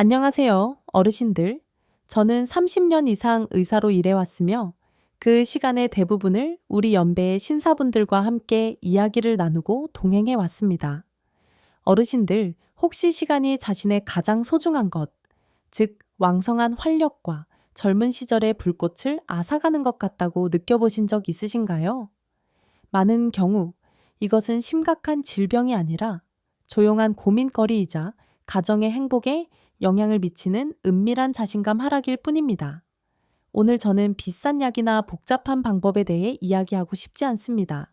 안녕하세요, 어르신들. 저는 30년 이상 의사로 일해왔으며 그 시간의 대부분을 우리 연배의 신사분들과 함께 이야기를 나누고 동행해 왔습니다. 어르신들, 혹시 시간이 자신의 가장 소중한 것, 즉, 왕성한 활력과 젊은 시절의 불꽃을 앗아가는 것 같다고 느껴보신 적 있으신가요? 많은 경우 이것은 심각한 질병이 아니라 조용한 고민거리이자 가정의 행복에 영향을 미치는 은밀한 자신감 하락일 뿐입니다. 오늘 저는 비싼 약이나 복잡한 방법에 대해 이야기하고 싶지 않습니다.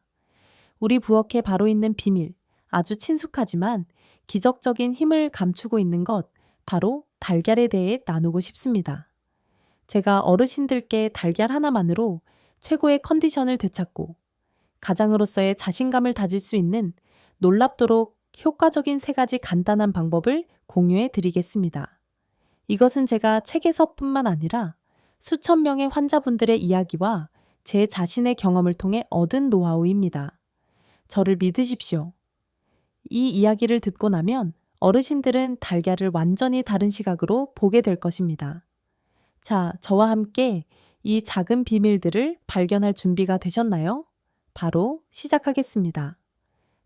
우리 부엌에 바로 있는 비밀, 아주 친숙하지만 기적적인 힘을 감추고 있는 것, 바로 달걀에 대해 나누고 싶습니다. 제가 어르신들께 달걀 하나만으로 최고의 컨디션을 되찾고 가장으로서의 자신감을 다질 수 있는 놀랍도록 효과적인 세 가지 간단한 방법을 공유해 드리겠습니다. 이것은 제가 책에서뿐만 아니라 수천 명의 환자분들의 이야기와 제 자신의 경험을 통해 얻은 노하우입니다. 저를 믿으십시오. 이 이야기를 듣고 나면 어르신들은 달걀을 완전히 다른 시각으로 보게 될 것입니다. 자, 저와 함께 이 작은 비밀들을 발견할 준비가 되셨나요? 바로 시작하겠습니다.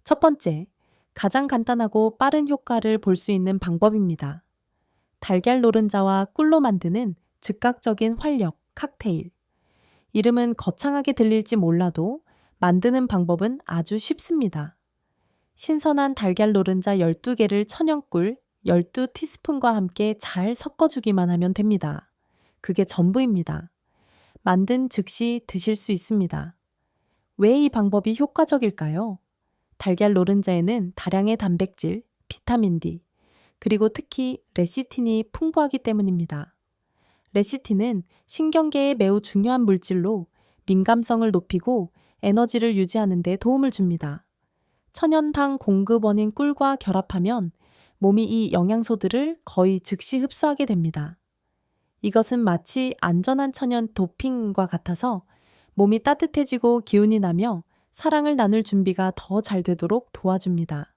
첫 번째, 가장 간단하고 빠른 효과를 볼 수 있는 방법입니다. 달걀 노른자와 꿀로 만드는 즉각적인 활력 칵테일. 이름은 거창하게 들릴지 몰라도 만드는 방법은 아주 쉽습니다. 신선한 달걀 노른자 12개를 천연꿀 12티스푼과 함께 잘 섞어주기만 하면 됩니다. 그게 전부입니다. 만든 즉시 드실 수 있습니다. 왜 이 방법이 효과적일까요? 달걀 노른자에는 다량의 단백질, 비타민 D, 그리고 특히 레시틴이 풍부하기 때문입니다. 레시틴은 신경계에 매우 중요한 물질로 민감성을 높이고 에너지를 유지하는 데 도움을 줍니다. 천연당 공급원인 꿀과 결합하면 몸이 이 영양소들을 거의 즉시 흡수하게 됩니다. 이것은 마치 안전한 천연 도핑과 같아서 몸이 따뜻해지고 기운이 나며 사랑을 나눌 준비가 더 잘 되도록 도와줍니다.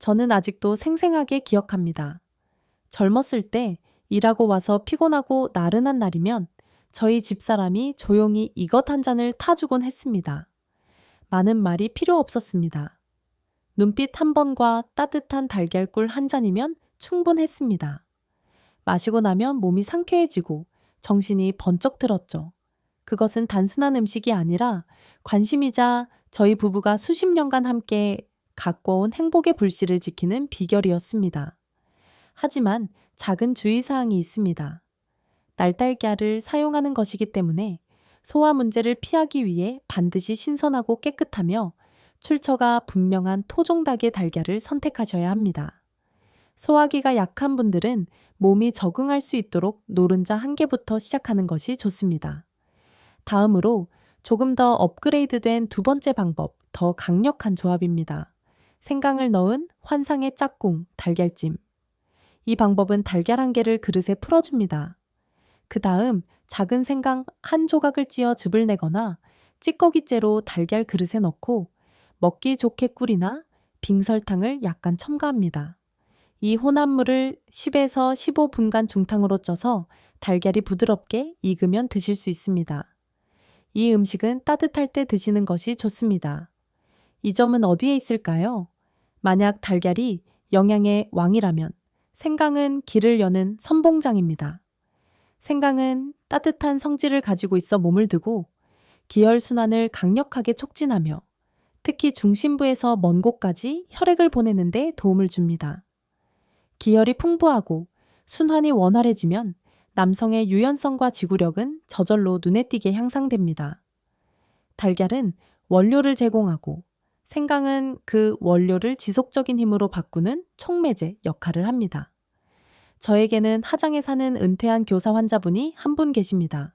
저는 아직도 생생하게 기억합니다. 젊었을 때 일하고 와서 피곤하고 나른한 날이면 저희 집사람이 조용히 이것 한 잔을 타주곤 했습니다. 많은 말이 필요 없었습니다. 눈빛 한 번과 따뜻한 달걀꿀 한 잔이면 충분했습니다. 마시고 나면 몸이 상쾌해지고 정신이 번쩍 들었죠. 그것은 단순한 음식이 아니라 관심이자 저희 부부가 수십 년간 함께 가꿔온 행복의 불씨를 지키는 비결이었습니다. 하지만 작은 주의사항이 있습니다. 날달걀을 사용하는 것이기 때문에 소화 문제를 피하기 위해 반드시 신선하고 깨끗하며 출처가 분명한 토종닭의 달걀을 선택하셔야 합니다. 소화기가 약한 분들은 몸이 적응할 수 있도록 노른자 한 개부터 시작하는 것이 좋습니다. 다음으로 조금 더 업그레이드된 두 번째 방법, 더 강력한 조합입니다. 생강을 넣은 환상의 짝꿍, 달걀찜. 이 방법은 달걀 한 개를 그릇에 풀어줍니다. 그 다음 작은 생강 한 조각을 찧어 즙을 내거나 찌꺼기째로 달걀 그릇에 넣고 먹기 좋게 꿀이나 빙설탕을 약간 첨가합니다. 이 혼합물을 10에서 15분간 중탕으로 쪄서 달걀이 부드럽게 익으면 드실 수 있습니다. 이 음식은 따뜻할 때 드시는 것이 좋습니다. 이 점은 어디에 있을까요? 만약 달걀이 영양의 왕이라면 생강은 길을 여는 선봉장입니다. 생강은 따뜻한 성질을 가지고 있어 몸을 드고 기혈순환을 강력하게 촉진하며 특히 중심부에서 먼 곳까지 혈액을 보내는데 도움을 줍니다. 기혈이 풍부하고 순환이 원활해지면 남성의 유연성과 지구력은 저절로 눈에 띄게 향상됩니다. 달걀은 원료를 제공하고 생강은 그 원료를 지속적인 힘으로 바꾸는 촉매제 역할을 합니다. 저에게는 하장에 사는 은퇴한 교사 환자분이 한 분 계십니다.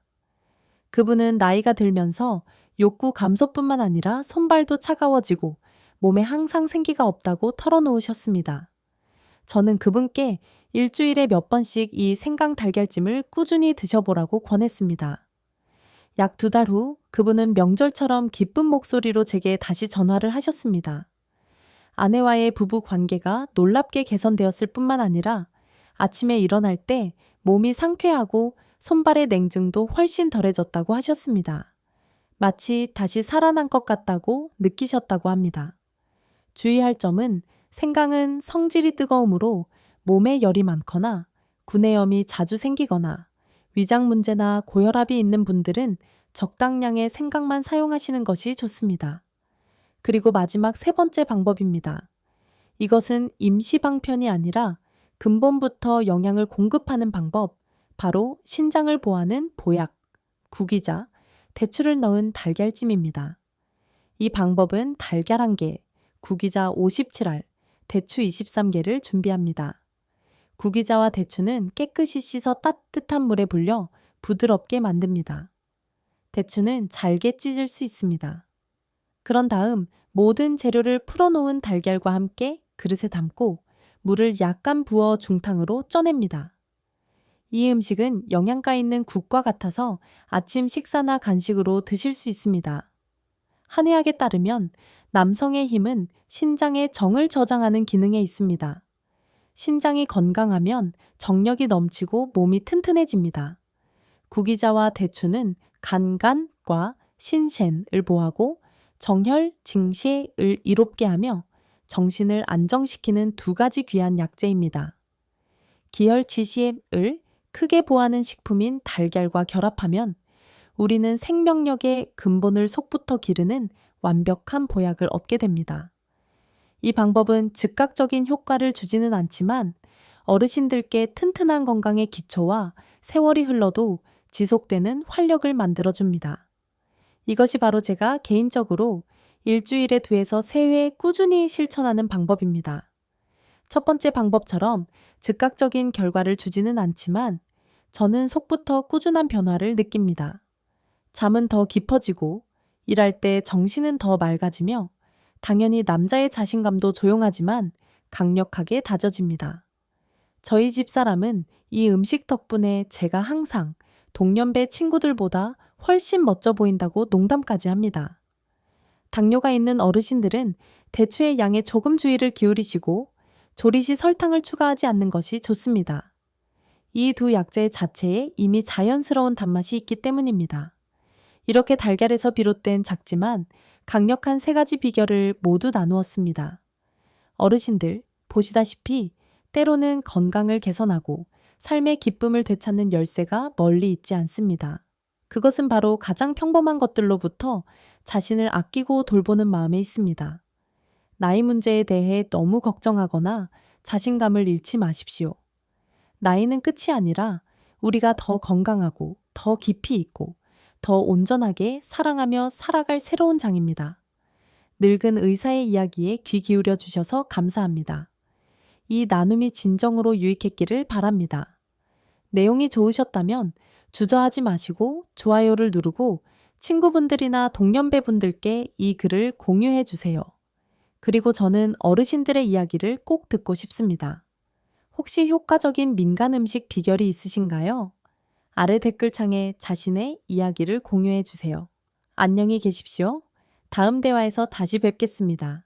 그분은 나이가 들면서 욕구 감소뿐만 아니라 손발도 차가워지고 몸에 항상 생기가 없다고 털어놓으셨습니다. 저는 그분께 일주일에 몇 번씩 이 생강 달걀찜을 꾸준히 드셔보라고 권했습니다. 약 두 달 후 그분은 명절처럼 기쁜 목소리로 제게 다시 전화를 하셨습니다. 아내와의 부부 관계가 놀랍게 개선되었을 뿐만 아니라 아침에 일어날 때 몸이 상쾌하고 손발의 냉증도 훨씬 덜해졌다고 하셨습니다. 마치 다시 살아난 것 같다고 느끼셨다고 합니다. 주의할 점은 생강은 성질이 뜨거우므로 몸에 열이 많거나 구내염이 자주 생기거나 위장 문제나 고혈압이 있는 분들은 적당량의 생강만 사용하시는 것이 좋습니다. 그리고 마지막 세 번째 방법입니다. 이것은 임시 방편이 아니라 근본부터 영양을 공급하는 방법, 바로 신장을 보하는 보약, 구기자, 대추를 넣은 달걀찜입니다. 이 방법은 달걀 1개, 구기자 57알, 대추 23개를 준비합니다. 구기자와 대추는 깨끗이 씻어 따뜻한 물에 불려 부드럽게 만듭니다. 대추는 잘게 찢을 수 있습니다. 그런 다음 모든 재료를 풀어놓은 달걀과 함께 그릇에 담고 물을 약간 부어 중탕으로 쪄냅니다. 이 음식은 영양가 있는 국과 같아서 아침 식사나 간식으로 드실 수 있습니다. 한의학에 따르면 남성의 힘은 신장의 정을 저장하는 기능에 있습니다. 신장이 건강하면 정력이 넘치고 몸이 튼튼해집니다. 구기자와 대추는 간간과 신센을 보하고 정혈, 징시를 이롭게 하며 정신을 안정시키는 두 가지 귀한 약재입니다. 기혈지시을 크게 보하는 식품인 달걀과 결합하면 우리는 생명력의 근본을 속부터 기르는 완벽한 보약을 얻게 됩니다. 이 방법은 즉각적인 효과를 주지는 않지만 어르신들께 튼튼한 건강의 기초와 세월이 흘러도 지속되는 활력을 만들어줍니다. 이것이 바로 제가 개인적으로 일주일에 두에서 세 회 꾸준히 실천하는 방법입니다. 첫 번째 방법처럼 즉각적인 결과를 주지는 않지만 저는 속부터 꾸준한 변화를 느낍니다. 잠은 더 깊어지고 일할 때 정신은 더 맑아지며 당연히 남자의 자신감도 조용하지만 강력하게 다져집니다. 저희 집 사람은 이 음식 덕분에 제가 항상 동년배 친구들보다 훨씬 멋져 보인다고 농담까지 합니다. 당뇨가 있는 어르신들은 대추의 양에 조금 주의를 기울이시고 조리 시 설탕을 추가하지 않는 것이 좋습니다. 이 두 약재 자체에 이미 자연스러운 단맛이 있기 때문입니다. 이렇게 달걀에서 비롯된 작지만 강력한 세 가지 비결을 모두 나누었습니다. 어르신들, 보시다시피 때로는 건강을 개선하고 삶의 기쁨을 되찾는 열쇠가 멀리 있지 않습니다. 그것은 바로 가장 평범한 것들로부터 자신을 아끼고 돌보는 마음에 있습니다. 나이 문제에 대해 너무 걱정하거나 자신감을 잃지 마십시오. 나이는 끝이 아니라 우리가 더 건강하고 더 깊이 있고 더 온전하게 사랑하며 살아갈 새로운 장입니다. 늙은 의사의 이야기에 귀 기울여 주셔서 감사합니다. 이 나눔이 진정으로 유익했기를 바랍니다. 내용이 좋으셨다면 주저하지 마시고 좋아요를 누르고 친구분들이나 동년배분들께 이 글을 공유해 주세요. 그리고 저는 어르신들의 이야기를 꼭 듣고 싶습니다. 혹시 효과적인 민간 음식 비결이 있으신가요? 아래 댓글창에 자신의 이야기를 공유해 주세요. 안녕히 계십시오. 다음 대화에서 다시 뵙겠습니다.